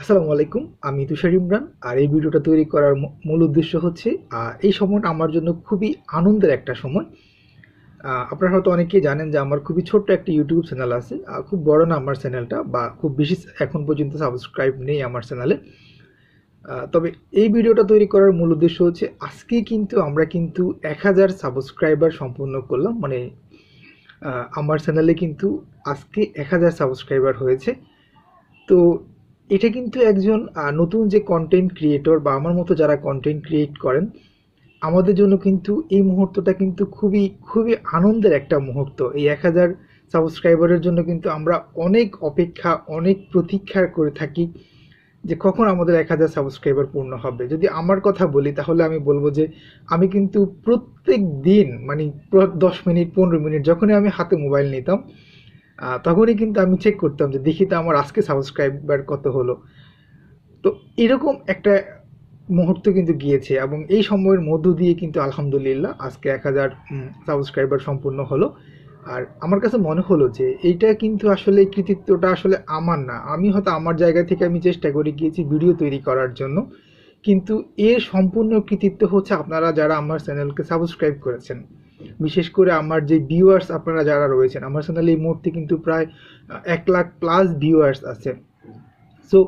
আসসালামু আলাইকুম, আমি তুষার ইমরান আর এই ভিডিওটা তৈরি করার মূল উদ্দেশ্য হচ্ছে এই সময়টা আমার জন্য খুবই আনন্দের একটা সময়। আপনারা হয়তো অনেকেই জানেন যে আমার খুবই ছোট্ট একটা ইউটিউব চ্যানেল আছে খুব বড় না আমার চ্যানেলটা বা খুব বেশি এখন পর্যন্ত সাবস্ক্রাইব নেই আমার চ্যানেলে। তবে এই ভিডিওটা তৈরি করার মূল উদ্দেশ্য হচ্ছে আজকে কিন্তু আমরা কিন্তু এক হাজার সাবস্ক্রাইবার সম্পূর্ণ করলাম মানে আমার চ্যানেলে কিন্তু আজকে এক হাজার সাবস্ক্রাইবার হয়েছে। তো এটা কিন্তু একজন নতুন যে কন্টেন্ট ক্রিয়েটর বা আমার মতো যারা কন্টেন্ট ক্রিয়েট করেন, আমাদের জন্য কিন্তু এই মুহূর্তটা কিন্তু খুবই খুবই আনন্দের একটা মুহূর্ত। এই এক হাজার সাবস্ক্রাইবারের জন্য কিন্তু আমরা অনেক অপেক্ষা, অনেক প্রতীক্ষা করে থাকি যে কখন আমাদের এক হাজার সাবস্ক্রাইবার পূর্ণ হবে। যদি আমার কথা বলি, তাহলে আমি বলব যে আমি কিন্তু প্রত্যেক দিন মানে দশ মিনিট, পনেরো মিনিট, যখনই আমি হাতে মোবাইল নিতাম তখনই কিন্তু আমি চেক করতাম যে দেখি তো আমার আজকে সাবস্ক্রাইবার কত হলো। তো এরকম একটা মুহূর্ত কিন্তু গিয়েছে এবং এই সময়ের মধ্য দিয়ে কিন্তু আলহামদুলিল্লাহ আজকে এক হাজার সাবস্ক্রাইবার সম্পূর্ণ হলো। আর আমার কাছে মনে হলো যে এইটা কিন্তু আসলে কৃতিত্বটা আসলে আমার না। আমি হয়তো আমার জায়গা থেকে আমি চেষ্টা করে গিয়েছি ভিডিও তৈরি করার জন্য। কিন্তু এর সম্পূর্ণ কৃতিত্ব হচ্ছে আপনারা যারা আমার চ্যানেলকে সাবস্ক্রাইব করেছেন। বিশেষ করে আমার যে ভিউয়ার্স আপনারা যারা রয়েছেন, আমার চ্যানেলে এই মুহূর্তে কিন্তু প্রায় এক লাখ প্লাস ভিউয়ার্স আছে। সো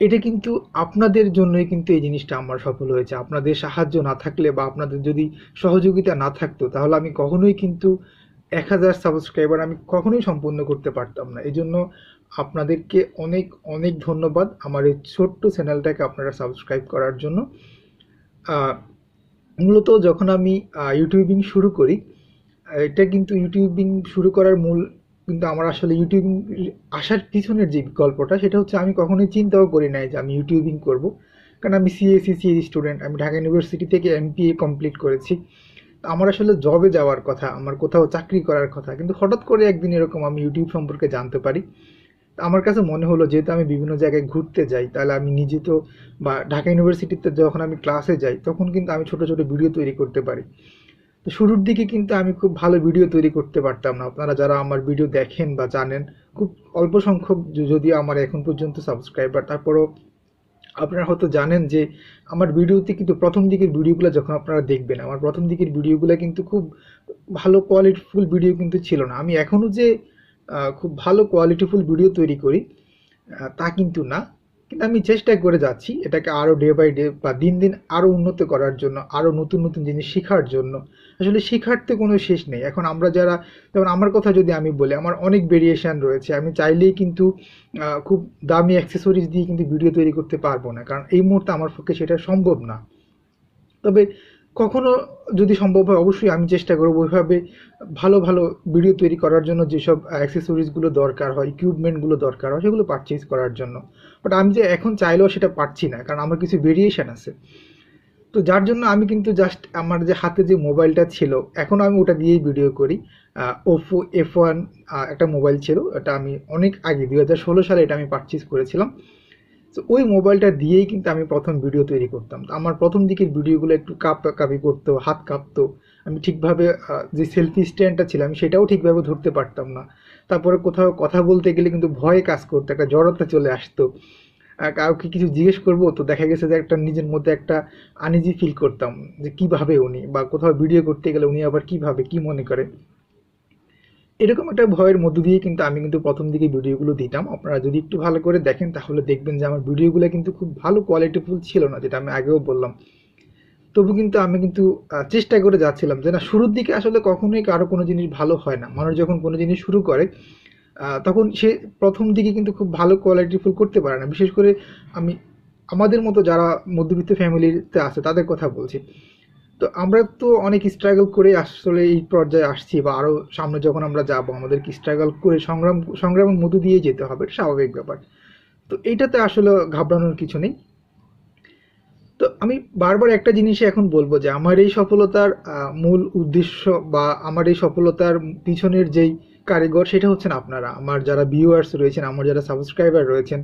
এটা কিন্তু আপনাদের জন্যই কিন্তু এই জিনিসটা আমার সফল হয়েছে। আপনাদের সাহায্য না থাকলে বা আপনাদের যদি সহযোগিতা না থাকতো, তাহলে আমি কখনোই কিন্তু এক হাজার সাবস্ক্রাইবার আমি কখনোই সম্পূর্ণ করতে পারতাম না। এই জন্য আপনাদেরকে অনেক অনেক ধন্যবাদ আমার এই ছোট্ট চ্যানেলটাকে আপনারা সাবস্ক্রাইব করার জন্য। মূলত যখন আমি ইউটিউবিং শুরু করি, এটা কিন্তু ইউটিউবিং শুরু করার মূল কিন্তু আমার আসলে ইউটিউবিং আসার পিছনের যে গল্পটা সেটা হচ্ছে আমি কখনোই চিন্তাও করি নাই যে আমি ইউটিউবিং করব। কারণ আমি সিএসসি স্টুডেন্ট আমি ঢাকা ইউনিভার্সিটি থেকে এমপিএ কমপ্লিট করেছি। আমার আসলে জবে যাওয়ার কথা, আমার কোথাও চাকরি করার কথা, কিন্তু হঠাৎ করে একদিন এরকম আমি ইউটিউব সম্পর্কে জানতে পারি। আমার কাছে মনে হলো যেহেতু আমি বিভিন্ন জায়গায় ঘুরতে যাই, তাহলে আমি নিজে তো বা ঢাকা ইউনিভার্সিটিতে যখন আমি ক্লাসে যাই, তখন কিন্তু আমি ছোট ছোট ভিডিও তৈরি করতে পারি। তো শুরুর দিকে কিন্তু আমি খুব ভালো ভিডিও তৈরি করতে পারতাম না। আপনারা যারা আমার ভিডিও দেখেন বা জানেন, খুব অল্প সংখ্যক য- যদিও আমার এখন পর্যন্ত সাবস্ক্রাইবার তারপরও আপনারা হয়তো জানেন যে আমার ভিডিওতে কিন্তু প্রথম দিকের ভিডিওগুলো যখন আপনারা দেখবেন, আমার প্রথম দিকের ভিডিওগুলো কিন্তু খুব ভালো কোয়ালিটিফুল ভিডিও কিন্তু ছিল না। আমি এখনও যে খুব ভালো কোয়ালিটিফুল ভিডিও তৈরি করি। তা কিন্তু না। কিন্তু আমি চেষ্টা করে যাচ্ছি এটাকে আরও ডে বাই ডে বা দিন দিন আরও উন্নত করার জন্য আরও নতুন নতুন জিনিস শেখার জন্য। আসলে শেখার তো কোনো শেষ নেই। এখন আমরা যারা, যেমন আমার কথা যদি আমি বলি, আমার অনেক ভেরিয়েশান রয়েছে। আমি চাইলেই কিন্তু খুব দামি অ্যাক্সেসরিজ দিয়ে কিন্তু ভিডিও তৈরি করতে পারব না। কারণ এই মুহূর্তে আমার পক্ষে সেটা সম্ভব না। তবে কখনো যদি সম্ভব হয়, অবশ্যই আমি চেষ্টা করব ওইভাবে ভালো ভালো ভিডিও তৈরি করার জন্য যেসব অ্যাক্সেসরিজগুলো দরকার হয় ইকুইপমেন্টগুলো দরকার হয়, সেগুলো পারচেজ করার জন্য। বাট আমি যে এখন চাইলেও সেটা পারছি না, কারণ আমার কিছু ভেরিয়েশন আছে। তো যার জন্য আমি কিন্তু জাস্ট আমার যে হাতে যে মোবাইলটা ছিল, এখন আমি ওটা দিয়েই ভিডিও করি। ওপো এফ ওয়ান একটা মোবাইল ছিল এটা আমি অনেক আগে, দুই হাজার ষোলো সালে এটা আমি পারচেজ করেছিলাম। তো ওই মোবাইলটা দিয়েই কিন্তু আমি প্রথম ভিডিও তৈরি করতাম। আমার প্রথম দিকের ভিডিওগুলো একটু কাপ কাপি করতো, হাত কাঁপতো। আমি ঠিকভাবে যে সেলফি স্ট্যান্ডটা ছিল আমি সেটাও ঠিকভাবে ধরতে পারতাম না। তারপরে কোথাও কথা বলতে গেলে কিন্তু ভয়ে কাজ করতো, একটা জড়তা চলে আসতো। কাউকে কিছু জিজ্ঞেস করব তো দেখা গেছে যে একটা নিজের মধ্যে একটা আনইজি ফিল করতাম যে কীভাবে উনি, বা কোথাও ভিডিও করতে গেলে উনি আবার কীভাবে, কি মনে করে? এরকম একটা ভয়ের মধ্য দিয়ে কিন্তু আমি কিন্তু প্রথম দিকে ভিডিওগুলো দিতাম। আপনারা যদি একটু ভালো করে দেখেন, তাহলে দেখবেন যে আমার ভিডিওগুলো কিন্তু খুব ভালো কোয়ালিটিফুল ছিল না, যেটা আমি আগেও বললাম। তবু কিন্তু আমি কিন্তু চেষ্টা করে যাচ্ছিলাম যে না, শুরুর দিকে আসলে কখনোই কারও কোনো জিনিস ভালো হয় না। মানুষ যখন কোনো জিনিস শুরু করে তখন সে প্রথম দিকে কিন্তু খুব ভালো কোয়ালিটিফুল করতে পারে না। বিশেষ করে আমি, আমাদের মতো যারা মধ্যবিত্ত ফ্যামিলিতে আছে, তাদের কথা বলছি। তো আমরা তো অনেক স্ট্রাগল করে আসলে এই পর্যায়ে আসছি বা আরও সামনে যখন আমরা যাব, আমাদেরকে স্ট্রাগল করে সংগ্রাম সংগ্রামের মধ্য দিয়ে যেতে হবে স্বাভাবিক ব্যাপার। তো এইটাতে আসলে ঘাবড়ানোর কিছু নেই। তো আমি বারবার একটা জিনিসই এখন বলব যে, আমার এই সফলতার মূল উদ্দেশ্য বা আমার এই সফলতার পিছনের যেই কারিগর, সেটা হচ্ছেন আপনারা। আমার যারা ভিউয়ার্স রয়েছেন, আমার যারা সাবস্ক্রাইবার রয়েছেন,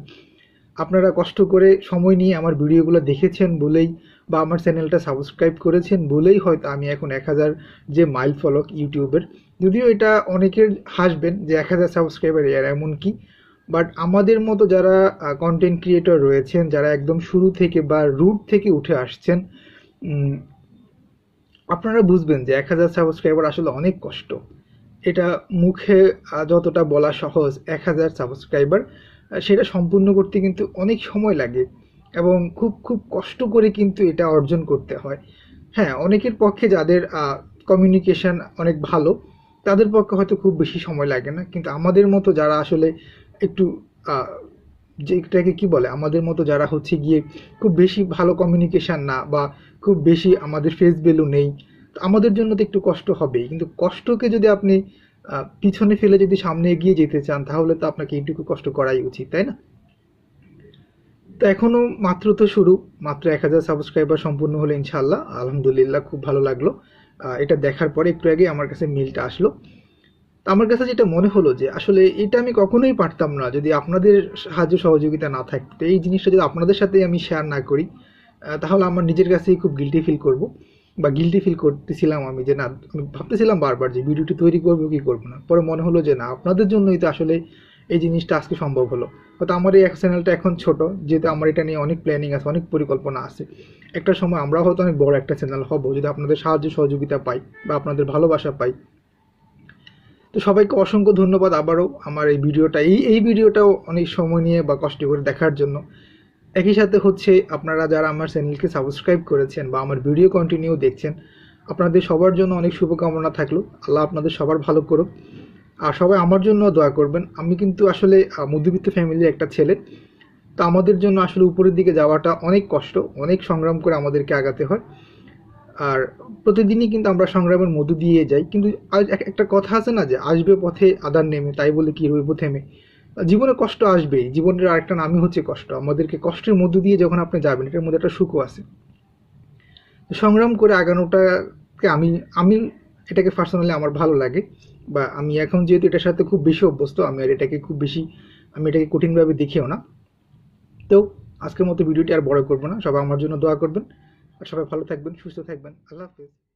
আপনারা কষ্ট করে সময় নিয়ে আমার ভিডিওগুলো দেখেছেন বলেই বা আমার চ্যানেলটা সাবস্ক্রাইব করেছেন বলেই হয়তো আমি এখন এক হাজার যে মাইল ফলক ইউটিউবের, যদিও এটা অনেকের হাসবেন যে এক হাজার সাবস্ক্রাইবার এর এমন কি? বাট আমাদের মতো যারা কন্টেন্ট ক্রিয়েটর রয়েছেন, যারা একদম শুরু থেকে বা রুট থেকে উঠে আসছেন আপনারা বুঝবেন যে এক হাজার সাবস্ক্রাইবার আসলে অনেক কষ্ট। এটা মুখে যতটা বলা সহজ, এক হাজার সাবস্ক্রাইবার সেটা সম্পূর্ণ করতে কিন্তু অনেক সময় লাগে। এবং খুব খুব কষ্ট করে কিন্তু এটা অর্জন করতে হয়। হ্যাঁ অনেকের পক্ষে যাদের কমিউনিকেশন অনেক ভালো, তাদের পক্ষে হয়তো খুব বেশি সময় লাগে না। কিন্তু আমাদের মতো যারা আসলে একটু যেটাকে কি বলে? আমাদের মতো যারা হচ্ছে গিয়ে খুব বেশি ভালো কমিউনিকেশান না বা খুব বেশি আমাদের ফেস ভ্যালু নেই, তো আমাদের জন্য তো একটু কষ্ট হবেই। কিন্তু কষ্টকে যদি আপনি পিছনে ফেলে যদি সামনে এগিয়ে যেতে চান, তাহলে তো আপনাকে এইটুকু কষ্ট করাই উচিত, তাই না? তো এখনও মাত্র তো শুরু, মাত্র এক হাজার সাবস্ক্রাইবার সম্পূর্ণ হলো ইনশাল্লাহ আলহামদুলিল্লাহ খুব ভালো লাগল। এটা দেখার পরে একটু আগে আমার কাছে মিলটা আসলো। তো আমার কাছে যেটা মনে হলো যে, আসলে এটা আমি কখনোই পারতাম না যদি আপনাদের সাহায্য সহযোগিতা না থাকতো। এই জিনিসটা যদি আপনাদের সাথে আমি শেয়ার না করি তাহলে আমার নিজের কাছেই খুব গিলটি ফিল করব বা গিলটি ফিল করতেছিলাম আমি যে, না, আমি ভাবতেছিলাম বারবার যে ভিডিওটি তৈরি করব কি করব না। পরে মনে হলো যে, না, আপনাদের জন্যই তো আসলে এই জিনিসটা আজকে সম্ভব হলো। হয়তো আমার এই চ্যানেলটা এখন ছোট, যেহেতু আমার এটা নিয়ে অনেক প্ল্যানিং আছে, অনেক পরিকল্পনা আছে। একটা সময় আমরাও হয়তো অনেক বড় একটা চ্যানেল হব, যদি আপনাদের সাহায্য সহযোগিতা পাই বা আপনাদের ভালোবাসা পাই। তো সবাইকে অসংখ্য ধন্যবাদ আবারও আমার এই ভিডিওটা, এই এই ভিডিওটাও অনেক সময় নিয়ে বা কষ্ট করে দেখার জন্য। একই সাথে হচ্ছে আপনারা যারা আমার চ্যানেলকে সাবস্ক্রাইব করেছেন বা আমার ভিডিও কন্টিনিউ দেখছেন, আপনাদের সবার জন্য অনেক শুভকামনা থাকল। আল্লাহ আপনাদের সবার ভালো করুক। আর সবাই আমার জন্য দয়া করবেন। আমি কিন্তু আসলে মধ্যবিত্ত ফ্যামিলির একটা ছেলে। তো আমাদের জন্য আসলে উপরের দিকে যাওয়াটা অনেক কষ্ট, অনেক সংগ্রাম করে আমাদেরকে আগাতে হয়। আর প্রতিদিনই কিন্তু আমরা সংগ্রামের মধ্য দিয়ে যাই। কিন্তু একটা কথা আছে না যে, আসবে পথে আদার নেমে, তাই বলে কি রইব থেমে? জীবনে কষ্ট আসবেই, জীবনের আরেকটা নামই হচ্ছে কষ্ট। আমাদেরকে কষ্টের মধ্য দিয়ে যখন আপনি যাবেন, এটার মধ্যে একটা সুখও আছে। সংগ্রাম করে আগানোটাকে আমি আমি এটাকে পার্সোনালি আমার ভালো লাগে। বা আমি এখন যেহেতু এটার সাথে খুব বেশি অভ্যস্ত, আমি আর এটাকে খুব বেশি, আমি এটাকে কঠিনভাবে দেখিও না। তো আজকের মতো ভিডিওটি আর বড় করব না। সবাই আমার জন্য দোয়া করবেন। আর সবাই ভালো থাকবেন, সুস্থ থাকবেন। আল্লাহ হাফিজ।